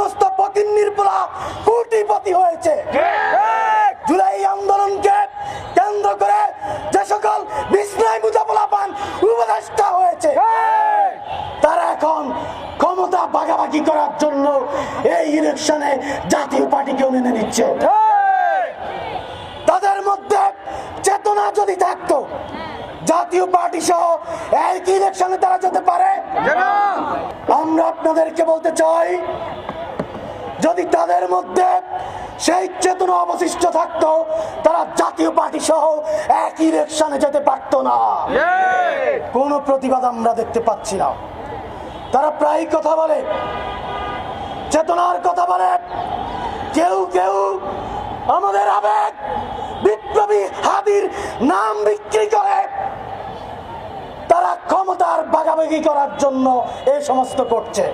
সমস্ত পকিন্নির পোলা কোটিপতি হয়েছে। জুলাই আন্দোলনকে কেন্দ্র করে যে সকল বিস্ময় মুজাফলা পান উপদেষ্টা হয়েছে তারা এখন ক্ষমতা ভাগাভাগি করার জন্য এই ইলেকশনে জাতীয় পার্টিকেও মেনে নিচ্ছে। তাদের মধ্যে চেতনা যদি থাকতো জাতীয় পার্টি সহ একই ইলেকশনে তারা যেতে পারে। আমরা আপনাদেরকে বলতে চাই যদি তাদের মধ্যে সেই চেতনা অবশিষ্ট থাকতো, তারা জাতীয় পার্টি সহ এক ইলেকশনে যেতে পারতো না। কোনো প্রতিবাদ আমরা দেখতে পাচ্ছি না। তারা প্রায় কথা বলে, চেতনার কথা বলে, কেউ কেউ আমাদের আবেগ, বিপ্লবী হাদির নাম বিক্রি করে। তারা ক্ষমতার বাগাবাগি করার জন্য এই সমস্ত করছে।